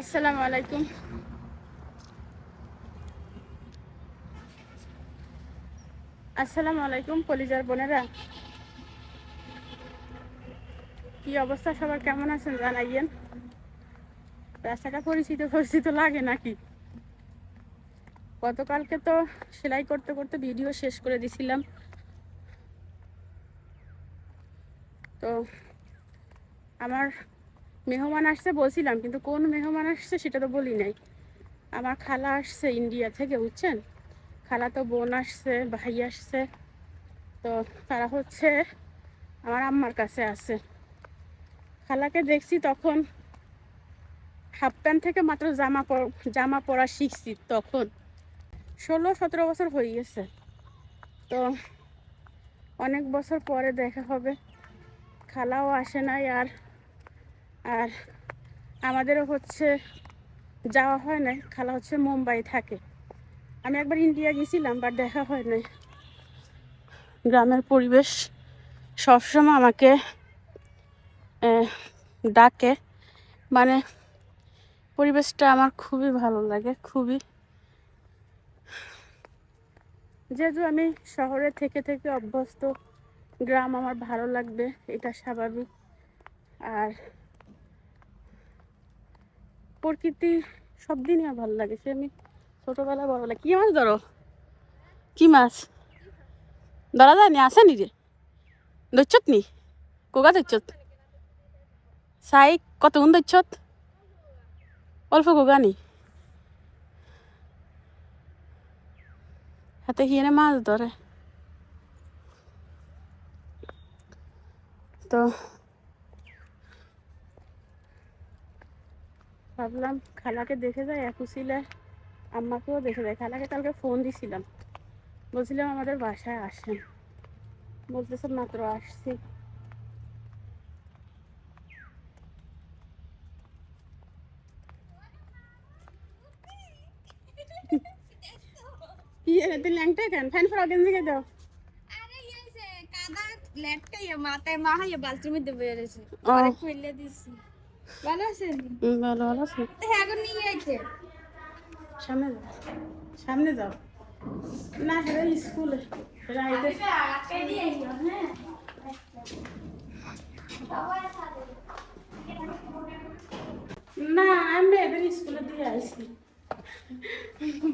আসসালামু আলাইকুম। আসসালামু আলাইকুম কলিজার বোনেরা। কি অবস্থা সবার? কেমন আছেন জানাইয়েন? রাস্তাটা পরিচিত পরিচিত লাগে নাকি? গতকালকে তো সেলাই করতে করতে ভিডিও শেষ করে দিছিলাম। তো আমার মেহমান আসছে বলছিলাম, কিন্তু কোন মেহমান আসছে সেটা তো বলি নাই। আমার খালা আসছে ইন্ডিয়া থেকে, বুঝছেন? খালা তো বোন আসছে, ভাই আসছে। তো তারা হচ্ছে আমার আম্মার কাছে আছে। খালাকে দেখছি তখন হাফ প্যান্ট থেকে মাত্র জামা জামা পরা শিখছি তখন। ষোলো, সতেরো বছর হয়ে গেছে। তো অনেক বছর পরে দেখা হবে। খালাও আসে নাই আর আর আমাদেরও হচ্ছে যাওয়া হয় নাই, খালা হচ্ছে মুম্বাই থাকে। আমি একবার ইন্ডিয়া গেছিলাম বাট দেখা হয় নাই। গ্রামের পরিবেশ সবসময় আমাকে ডাকে। মানে পরিবেশটা আমার খুবই ভালো লাগে, খুবই। যেহেতু আমি শহরে থেকে থেকে অভ্যস্ত, গ্রাম আমার ভালো লাগবে, এটা স্বাভাবিক। আর প্রকৃতি সব দিনই আমার ভালো লাগে। সে আমি ছোটোবেলা বড়বেলা কি মাছ ধরো? কি মাছ? ধরা যায় নি আসেনি রে। ধরছত নি? কোগা ধরছত? সাই কতক্ষণ ধরছত? অল্প কোগা নি? হাতে হিয়ানে মাছ ধরে? তো ভাবলাম খালাকে দেখে যায় একুশিলে আম্মাকেও দেখে যায় খালাকে কালকে ফোন দিছিলাম। বলছিলাম আমাদের বাসায় আসেন। বলতেছে মাত্র আসছি। তুই ল্যাংটা কেন? ফ্যান ফর অগেন দিকে দাও। আরে ইয়েছে কাদা লেটকাই মাথায় ইয়ে বালতির মধ্যে বেরিয়েছে ও। পরে দিছি। ভালো আছেন? ভালো ভালো আছে। হ্যাঁ এখন নিয়ে আইছে। সামনে যাও। সামনে যাও। না সেটা স্কুলে। সেটা না আমি এদের স্কুলে দিয়ে আইছি।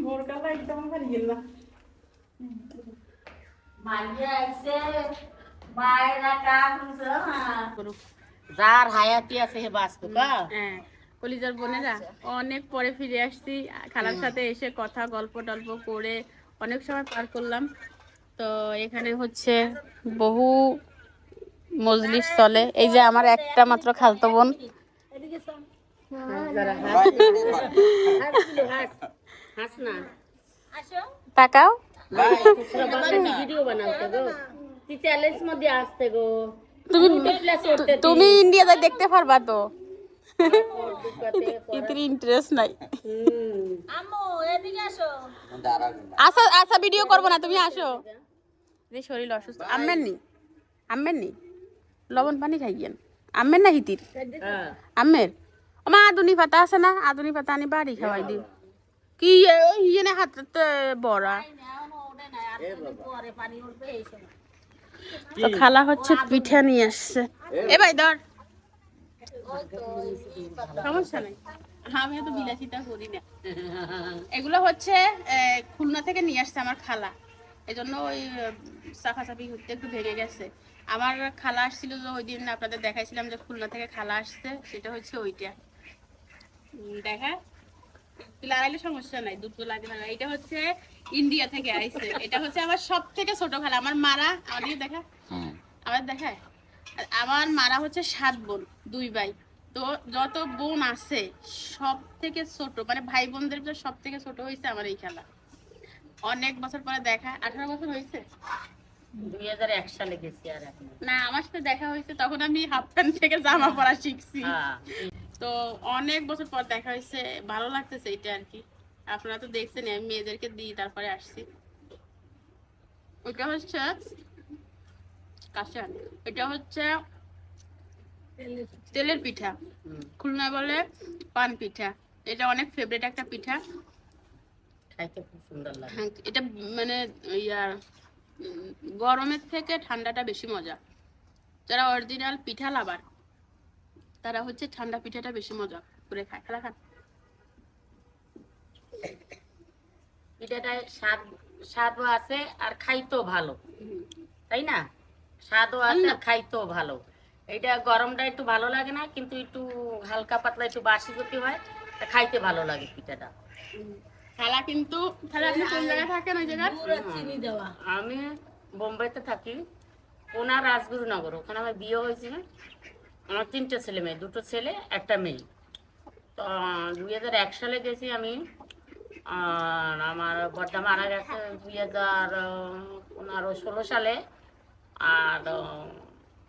ভোরকালা একদম আমার ইয়ে না করুক। যার হায়াতি আছে হে বাঁচবো হ্যাঁ। কলিজার বোনেরা অনেক পরে ফিরে আসছি। খালার সাথে এসে কথা গল্প টল্প করে অনেক সময় পার করলাম। তো এখানে হচ্ছে বহু মজলিস চলে। এই যে আমার একটা মাত্র খালতো বোন। তাকাও। ভিডিও বানাতে গো? চ্যালেঞ্জ মধ্যে আসতে গো। তুমি তুমি ইন্ডিয়া যাই দেখতে পারবা তো। ইতির ইন্টারেস্ট নাই। আম্মু এদিকে আসো। আসা আসা ভিডিও করব না তুমি আসো। যে শরীর অসুস্থ। আম্মের নি আম্মের নি লবণ পানি খাইয়েন আম্মের না হিতির? হ্যাঁ। আম্মের? আমার আদুনি পাতা আছে না? আদুনি পাতা আনি বাড়ি খাওয়াই দিও কি ইয়ে না হাতে বড়া। তো খালা হচ্ছে পিঠা নিয়ে আসছে। এ ভাই ধর। সমস্যা নাই। আমি তো বিলাসিতা করি না। এগুলো হচ্ছে আহ, খুলনা থেকে নিয়ে আসছে আমার খালা। এই জন্য ওই ঘুরতে একটু ভেঙে গেছে। আমার খালা আসছিল যে ওই দিন আপনাদের দেখাইছিলাম যে খুলনা থেকে খালা আসছে সেটা হচ্ছে ওইটা। দেখা। লাগাইলে সমস্যা নাই দুধ তো লাগে না। এটা হচ্ছে ইন্ডিয়া থেকে আইছে। এটা হচ্ছে আমার সব থেকে ছোট খালা আমার মারা আমাদের দেখা। আমার দেখায় আমার মারা হচ্ছে সাত বোন দুই ভাই। তো যত বোন আছে সব থেকে ছোট মানে ভাই বোনদের ভিতরে সব থেকে ছোট হয়েছে আমার এই খেলা। অনেক বছর পরে দেখা আঠারো বছর হয়েছে দুই হাজার এক সালে গেছি আর না আমার সাথে দেখা হয়েছে তখন আমি হাফ প্যান্ট থেকে জামা পরা শিখছি। হ্যাঁ। তো অনেক বছর পর দেখা হয়েছে ভালো লাগতেছে এটা আর কি। আপনারা তো দেখছেন আমি মেয়েদেরকে দিই তারপরে আসছি। ওইটা হচ্ছে কাঁচা এটা হচ্ছে তেলের পিঠা। খুলনা বলে পান পিঠা। এটা অনেক ফেভারিট একটা পিঠা। খাইতে খুব সুন্দর লাগে। হ্যাঁ, এটা মানে ইয়া গরমের থেকে ঠান্ডাটা বেশি মজা। যারা অরিজিনাল পিঠা লাভার তারা হচ্ছে ঠান্ডা পিঠাটা বেশি মজা করে খায়। খালা খান। পিঠাটায় স্বাদ স্বাদও আছে আর খাইতেও ভালো। তাই না? স্বাদও আছে আর খাইতেও ভালো। এটা গরমটা একটু ভালো লাগে না কিন্তু একটু হালকা পাতলা একটু বাসি করতে হয় তা খাইতে ভালো লাগে পিঠাটা। খালা কিন্তু খালা আপনি কোন জায়গায় থাকেন ওই জায়গায়? আমি বোম্বেতে থাকি ওনার রাজগুরুনগর ওখানে আমার বিয়ে হয়েছিল আমার তিনটে ছেলে মেয়ে, দুটো ছেলে, একটা মেয়ে। তো দুই হাজার এক সালে গেছি আমি। আর আমার বড়টা মারা গেছে দুই হাজার পনেরো, ষোলো সালে। আর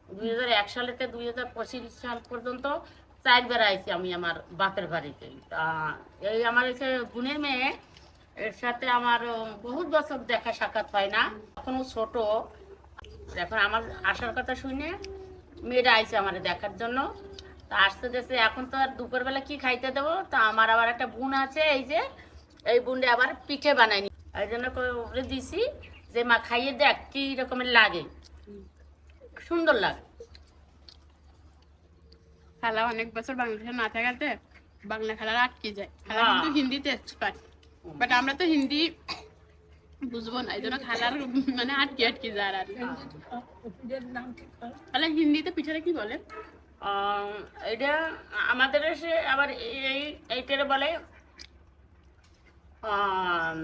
দুই হাজার এক সালেতে দুই হাজার পঁচিশ সাল পর্যন্ত চারবার আইছি আমি আমার বাপের বাড়িতে। এই আমার এসে বোনের মেয়ে। এর সাথে আমার বহুত বছর দেখা সাক্ষাৎ হয় না। এখনও ছোট। এখন আমার আসার কথা শুনে মেয়েরা আইছে আমার দেখার জন্য। তা আসতে দেখছে এখন তো আর দুপুরবেলা কি খাইতে দেবো? তা আমার আবার একটা বোন আছে এই যে এই বোনটা আবার পিঠে বানায়নি। এই জন্য করে দিছি যে মা খাইয়ে দেখ কি রকমের লাগে। সুন্দর লাগে। খেলা অনেক বছর বাংলাদেশে না থাকাতে বাংলা খেলার আটকে যায়। খালা হ্যাঁ। কিন্তু হিন্দিতে এক্সপার্ট। বাট আমরা তো হিন্দি বুঝবো না এই জন্য খালার মানে আটকে আটকে যায় আর খালা হিন্দিতে পিঠাটা কি বলে আহ, এটা আমাদের সে আবার এই এইটারে বলে আম,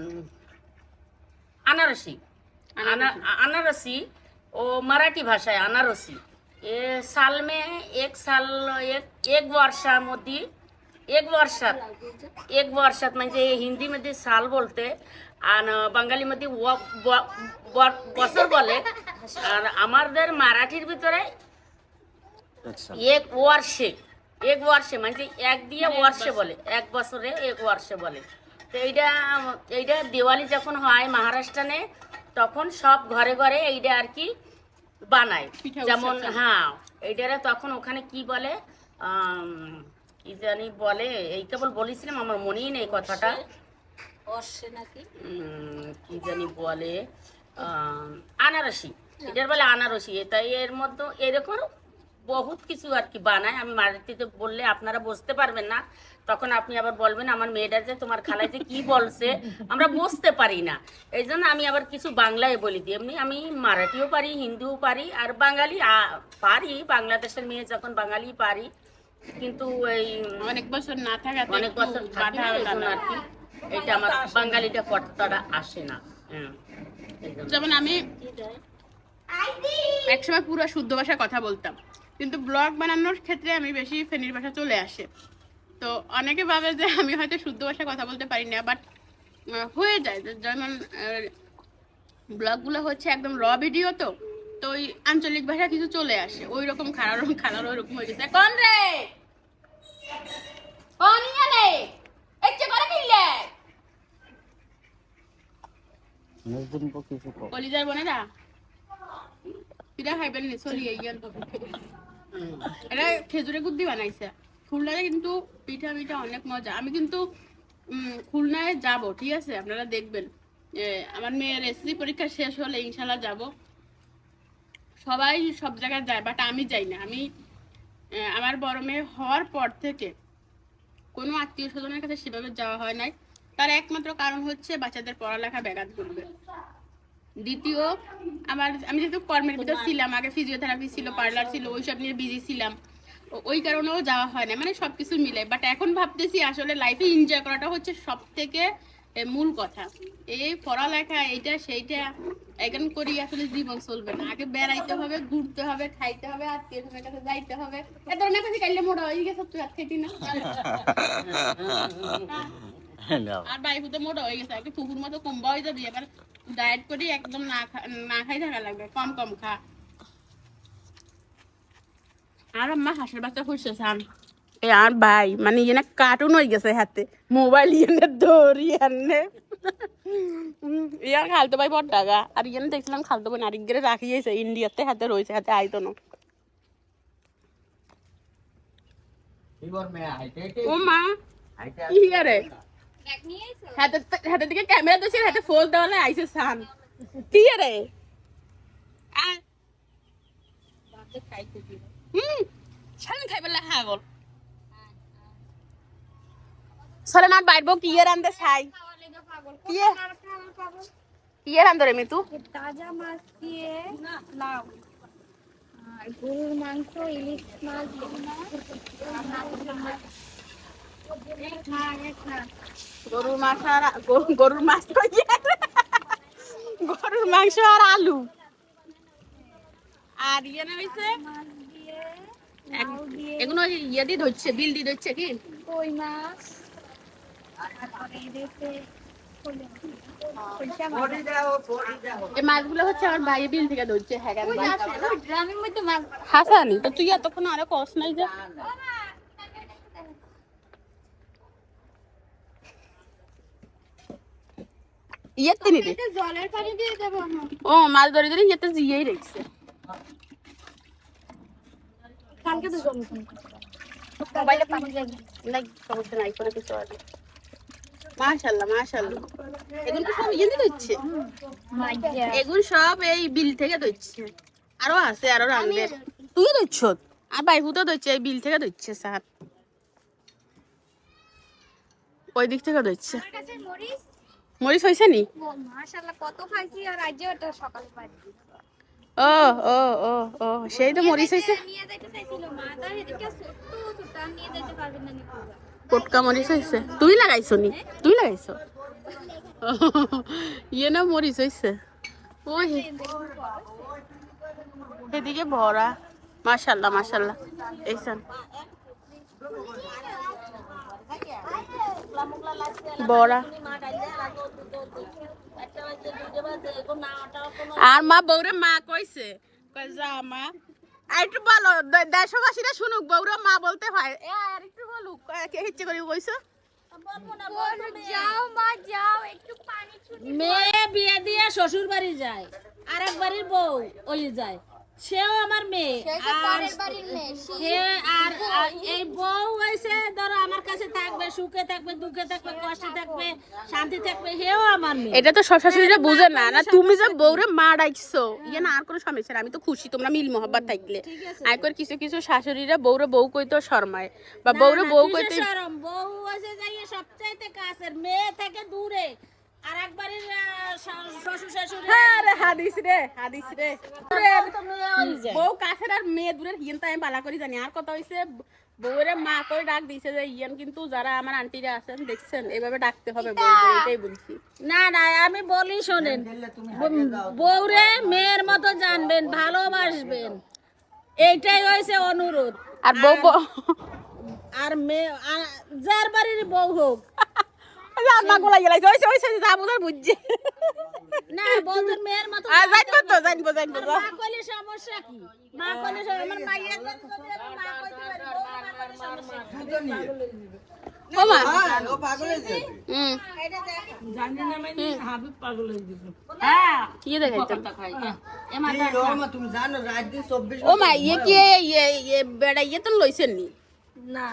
আনারসি আনা- अनारसी वो मराठी भाषा आहे अनारसी हे साल में एक साल एक एक वर्षामध्ये एक वर्षात एक वर्षात म्हणजे हिंदीमध्ये साल बोलते আর বাঙালি মধ্যে বছর বলে। আর আমাদের মারাঠির ভিতরে আচ্ছা। এক ওয়ার্ষে এক ওয়ার্ষে মানে এক দিয়ে ওয়ার্ষে বলে এক বছরে এক ওয়ার্ষে বলে। তো এইটা এইটা দিওয়ালি যখন হয় মহারাষ্ট্রানে তখন সব ঘরে ঘরে এইটা আর কি বানায়। যেমন হ্যাঁ এইটারে তখন ওখানে কি বলে কি জানি বলে এই কেবল বলেছিলাম আমার মনেই নেই কথাটা। উম, কি জানি বলে আনারসি। এটার বলে আনারসি। এটা এর মধ্যে এরকম বহুত কিছু আর কি বানায়। আমি মারুতিতে বললে আপনারা বুঝতে পারবেন না। তখন আপনি আবার বলবেন আমার মেয়েটা যে তোমার খালায় যে কি বলছে? আমরা বুঝতে পারি না। এই জন্য আমি আবার কিছু বাংলায় বলি দিই। এমনি আমি মারাঠিও পারি হিন্দিও পারি আর বাঙালি পারি। বাংলাদেশের মেয়ে যখন বাঙালি পারি। কিন্তু এই অনেক বছর না থাকাতে অনেক বছর থাকি। আর কি এটা আমার বাঙালিটা কতটা আসে না। হ্যাঁ। যেমন আমি একসময় পুরো শুদ্ধ ভাষায় কথা বলতাম, কিন্তু ব্লগ বানানোর ক্ষেত্রে আমি বেশি ফেনীর ভাষা চলে আসে। তো অনেকে ভাবে যে আমি হয়তো শুদ্ধ ভাষায় কথা বলতে পারি না বাট হয়ে যায়। যেমন ব্লগগুলো হচ্ছে একদম র ভিডিও তো তো ওই আঞ্চলিক ভাষা কিছু চলে আসে। ওই রকম খারাপ খারাপ ওই রকম হয়ে গেছে। কোন রে? কোন ইয়ালে? এচ্ছে করে কিনলে কলিজার বানাইছে। পিঠা পিঠা অনেক মজা। কিন্তু খুলনায় ঠিক আছে? আপনারা দেখবেন। আমার মেয়ের এসএসসি পরীক্ষা শেষ হলে ইনশাল্লাহ যাব। সবাই সব জায়গায় যায় বাট আমি যাই না। আমি আমার বড় মেয়ে হওয়ার পর থেকে কোনো আত্মীয় স্বজনের কাছে সেভাবে যাওয়া হয় নাই। তার একমাত্র কারণ হচ্ছে বাচ্চাদের পড়ালেখা ব্যাঘাত করবে দ্বিতীয়, আমার, আমি যেহেতু কর্মের ভিতর ছিলাম, আগে ফিজিওথেরাপি ছিল পার্লার ছিল, ওইসব নিয়ে বিজি ছিলাম। ওই কারণেও যাওয়া হয় না মানে সবকিছু মিলে। বাট এখন ভাবতেছি আসলে লাইফে এনজয় করাটা হচ্ছে সব থেকে মূল কথা। এই পড়ালেখা, এইটা, সেইটা এখন করি, আসলে জীবন চলবে না। আগে বেড়াইতে হবে, ঘুরতে হবে, খাইতে হবে আত্মীয় স্বজনের কাছে যাইতে হবে। এ ধরনের কাছে কাইলে মোটা হয়ে গেছে তুই আর খেতি না। আর বাইকু তো মোটা হয়ে গেছে। একটু কুকুর মতো কম্বা হয়ে যাবি এবার ডায়েট করি একদম না না খাই থাকা লাগবে কম কম খা। আর আম্মা হাঁসের বাচ্চা খুঁজছে সান। এ আর ভাই মানে ইয়ে না কার্টুন হয়ে গেছে হাতে। মোবাইল ইয়ে দৌড়ি আনে ইয়ার খালতো ভাই বড় টাকা। আর ইয়ে দেখছিলাম খালতো আরেক গেলে রাখিয়েছে ইন্ডিয়াতে হাতে রয়েছে হাতে আইতো না ও মা কি রে ব্যাগ নিয়ে আইছো হাতে হাতে দিকে ক্যামেরা দিয়েছি হাতে ফোন দেওয়ালে আইসে সান কি রে? হুম। সারাদিন খাই পেলে হ্যাঁ গল সরে না বাইরবো কি এর আনতে চাই কি? কি এর আনতে রে মিতু? তাজা মাছ দিয়ে লাউ। গরুর মাংস ইলিশ মাছ। গরুর মাংস আর গরুর গিয়ে? গরুর মাংস আর আলু। আর ইয়ে না হইছে? মাছ দিয়ে এক- এগুলো ইয়ে দিয়ে ধরছে বিল দিয়ে ধরছে কি? কই মাছ? মাছগুলো হচ্ছে আমার ভাই বিল থেকে ধরছে হ্যাঁ হাসানি তো তুই এতক্ষণ আরে কস নাই যে। তিনি জলের পানি দিয়ে দেবো ও মাছ ধরে ধরে ইয়েতে জিয়েই রেখেছে। কালকে তো জল মোবাইলে পানি যাবে সমস্যা নাই কোনো কিছু আছে মাশাল্লাহ মাশাল্লাহ এগুলো সব ইয়ে এই বিল থেকে ধরছে। আরও আছে আরও রান্ধবে তুইও ধরছ? আর বাইবু তো ধরছে এই বিল থেকে ধরছে স্যার। ওই দিক থেকে ধরছে। আমার কাছে মরিচ মরিচ হয়েছে নি? ও ও ও ও সেই তো মরিচ হয়েছে। পটকা মরিচ হয়েছে। তুই লাগাইছো নি? তুই লাগাইছো? ইয়ে না মরিচ হয়েছে। ওই। এদিকে ভরা। মাশাল্লাহ মাশাল্লাহ এইসান বড়া। আর মা বউরে মা কইছে যা মা। একটু বলো দেশবাসীরা শুনুক, বউরে মা বলতে হয়। এ বলুক কে হিচ্ছে করে কইছো মেয়ে বিয়ে দিয়ে শ্বশুর বাড়ি যায় আর এক বাড়ির বউ ওই যায়। সেও আমার মেয়ে। আর সে এই বউ হয়েছে ধরো আমার কাছে থাকবে সুখে থাকবে দুঃখে থাকবে কষ্টে থাকবে শান্তি থাকবে হেও আমার মেয়ে। এটা তো সব শাশুড়িরা বুঝে না। না তুমি যে বউরে মা ডাকছো ইয়ে না আর কোনো সমস্যা না আমি তো খুশি তোমরা মিল মহব্বত থাকলে। আর করে কিছু কিছু শাশুড়িরা বউরে বউ কইতো শর্মায়। বা বউরে বউ কইতে শরম? বউ হয়েছে যাইয়ে সবচাইতে কাছের মেয়ে থেকে দূরে। আর শ্বশুর শাশুড়ি। হ্যাঁ হাদিস রে হাদিস রে। মেয়ে বউ কাছের আর মেয়ে দূরের হিয়েন তো আমি বালা করি জানি। আর কথা হইছে বউরে মা করে ডাক দিছে যে ইয়েন কিন্তু যারা আমার আন্টিরা আছেন দেখছেন এভাবে ডাকতে হবে এটাই বলছি। না না আমি বলি শোনেন বউরে মেয়ের মতো জানবেন ভালোবাসবেন। এইটাই হয়েছে অনুরোধ। আর বউ আর মেয়ে যার বাড়ির বউ হোক। রান্না গোলা গেলাইছে ওইছে ওইছে যা বুঝার বুঝছে। না বউদের মেয়ের মতো আর তো জানব জানব মা কইলে সমস্যা কি? মা কইলে আমার যদি মা কইতে পারি, মা কইলে সমস্যা কি? ও মা। হুম। হ্যাঁ কি দেখাইতাম এ মাথা ও মা ইয়ে কি ইয়ে ইয়ে বেড়া ইয়ে তো লইছেন নি না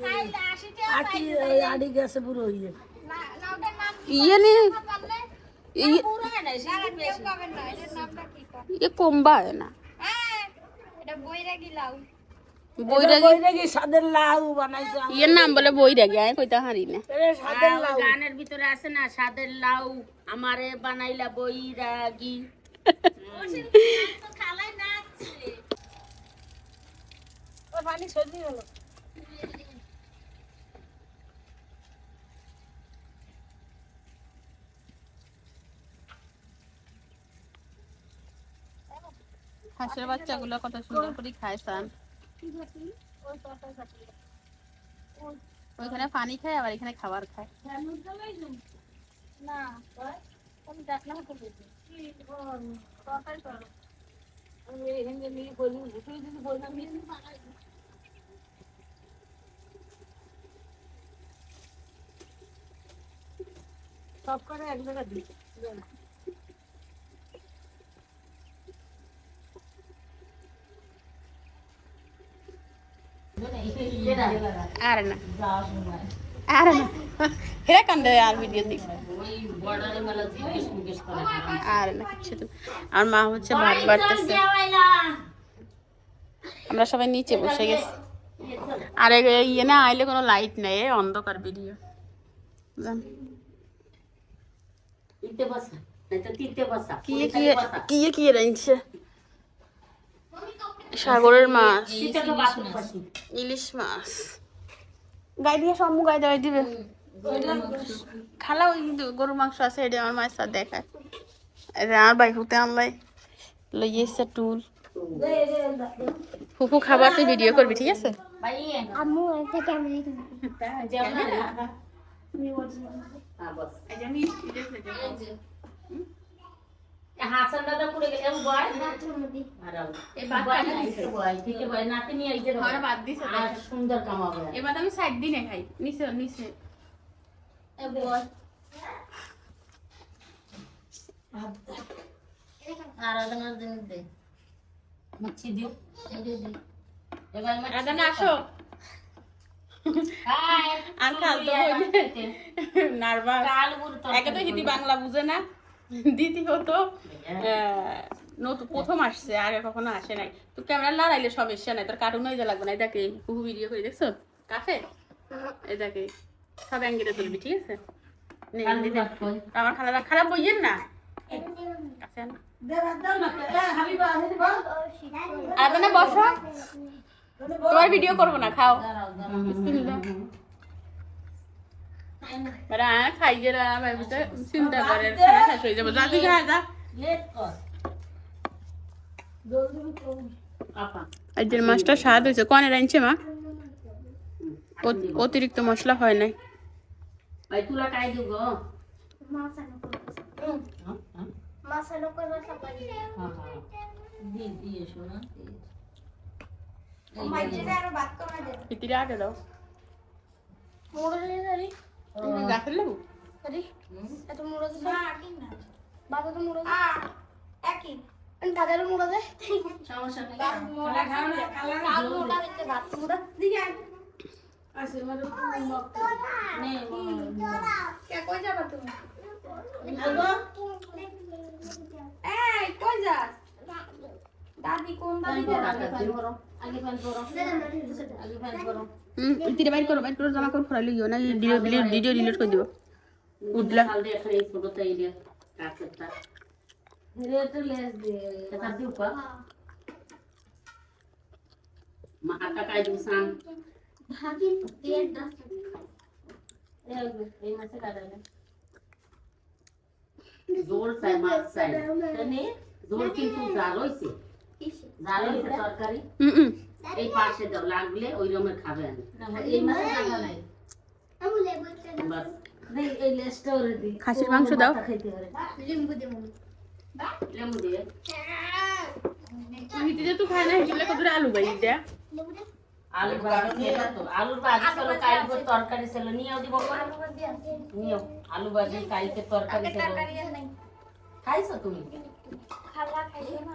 খাইলে আসি যে আটি আড়ি গেছে পুরো ইয়ে। ইয়ে নি ইয়ে ইয়ে কমবা হয় না। হ্যাঁ কি সাদের লাউ বানাইছে ইয়ের নাম বলে বইরা গে আমি কইতা হারি না। গানের ভিতরে আছে না সাদের লাউ আমারে বানাইলা বইরাগি পানি সজি হলো হাঁসের বাচ্চাগুলো কত সুন্দর করে খায় সান। ওইখানে পানি খায় আবার এখানে খাবার খায়। না সব করে এক জায়গায় দিই। আর না। আর না হেরা কান্দে আর ভিডিও দিই আর না কিছু তো। আর মা হচ্ছে ভাত বাড়তেছে। আমরা সবাই নিচে বসে গেছি। আর ইয়ে না আইলে কোনো লাইট নেই অন্ধকার ভিডিও রাইছে সাগরের মাছ। ইলিশ মাছ। গাই দিয়ে সম্মু গাই দেওয়াই দিবে। খালা ওই কিন্তু গরুর মাংস আছে এটা আমার মায়ের সাথে দেখায়। এটা আর বাই হতে আনলাই লইয়েছে টুল। ফুফু খাবার তুই ভিডিও করবি ঠিক আছে? আম্মু একটা ক্যামেরা হ্যাঁ বস হাসান দাদা পুড়ে গেলে আমি বয় আর এই বাদ বয় কাটা না, দিছে। বয় ঠিক বয় নাতি নিয়ে এই যে বাদ দিছে আর সুন্দর কামাবে এবার আমি সাইড দিনে খাই। নিচে নিচে। আরাধনার জিনিস দে। মুচ্ছি দিও। এবার মাছি আদানে আসো। আর কাল তো নার্ভাস। কাল বুড়ো তো একে তো হিন্দি বাংলা বুঝে না। দ্বিতীয়ত আহ, নতুন প্রথম আসছে আগে কখনো আসে নাই। তো ক্যামেরা লড়াইলে সব এসে নাই তোর কার্টুন হয়ে লাগবে না দেখে কুহু ভিডিও করে দেখছ? কাফে দেখে সব অ্যাঙ্গেলে তুলবি ঠিক আছে? নে, নে, নে। আমার খালারা খারাপ বইয়েন না? আন। আদানে বসো। তোমার ভিডিও করব না খাও। এরা খাই আমার ভিতরে চিন্তা করে খানা শেষ হয়ে যাব। যা তুই খা যা আজকের মাছটা স্বাদ হয়েছে কনে রাঁধছে মা? অতিরিক্ত মশলা হয় নাই। হ্যাঁ হ্যাঁ হ্যাঁ। হ্যাঁ আগে দাও। গাছের লেবু এত মোড়া দে কি না। বাবা তো মোড়া একই। দাদার মোড়া দে সমস্যা নেই। মোড়া খাও না কাল মোড়া দিতে ভাত মোড়া দিকে নে, কে কই যাবা তুমি? এই কই যাস? দাদি। কোন দাদি পিতিরে বাইর করো বাইর করো জামা করে ফরাই লিও না ভিডিও ভিডিও ডিলিট করে দিব। উঠলা। জোর চাই মাছ চাই। জোর কিন্তু জাল হইছে। তরকারি হুম হুম। এই পাশে লাগলে ওই রকমের দি। খাসির মাংস দাও। তো খায় না হিসেবে কত আলু বাই দেয়া। আলু ভাজি তো। আলুর ভাজি কালকে তরকারি ছিল নিয়েও দিব করে আলু ভাজি আছে। নিও আলু ভাজি কালকে তরকারি খাইছো তুমি? খালা খাইছো না।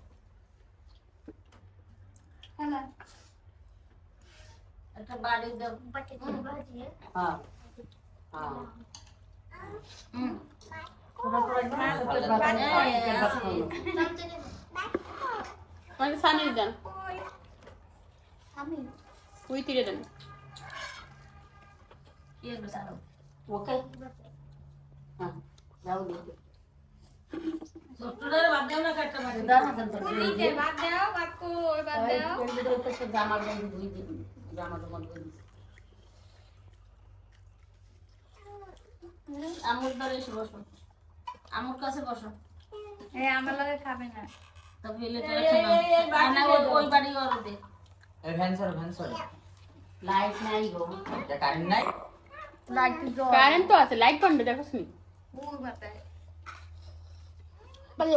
Oke. Okay. Nah, jauh gitu. আমুর ধরে এসে বসো। আমুর কাছে বসো। এই আমার লগে খাবে না। তবে এলে তো রাখে না। না ওই ওই বাড়ি ওর দে। ভ্যান সর ভ্যান লাইট নাই গো। লাইট জ্বল কারেন্ট তো আছে লাইট বন্ধ দেখোস নি বাড়ি যাও এই যে তুই নেই শীত লাগে সবারই শীত লাগে রাম কেন হয়েছে শীতে নে,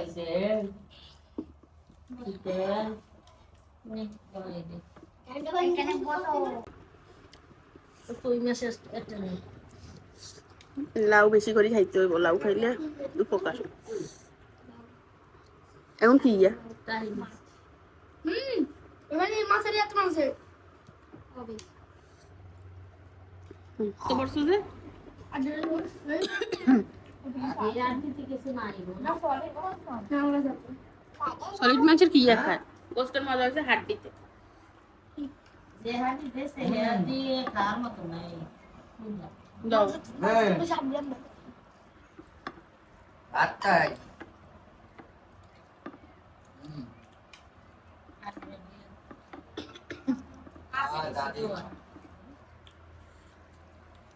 এই যে। এখানে বসো তুই মেসেজ একটা নে। লাউ বেশি করে খাইতে হইব লাউ খাইলে উপকার এখন কি ইয়া তাই না। হুম এখানে মাছের এত মাছে হবে। তো বলছো যে? যাব। সলিড মাছের কি খায়? গোস্তের মজা হচ্ছে হাড্ডিতে। যে হাতি দেশে হে হাতি খাওয়ার মতো নাই দাও একটু সাবধান না আটটায়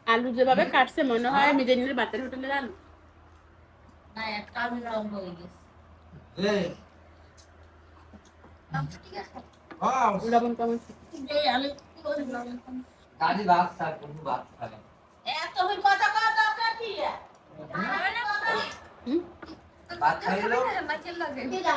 আলু যেভাবে কাটছে মনে হয় নিজের নিজের বাতের হোটেলের আলু না একটা আমি রং হয়ে গেছে। লবণ কমন দাদি ভাত খায় কোনো ভাত খায় এত হই কথা কথা দরকার কি? ভাত খাইলো মাছের লাগে। দিদা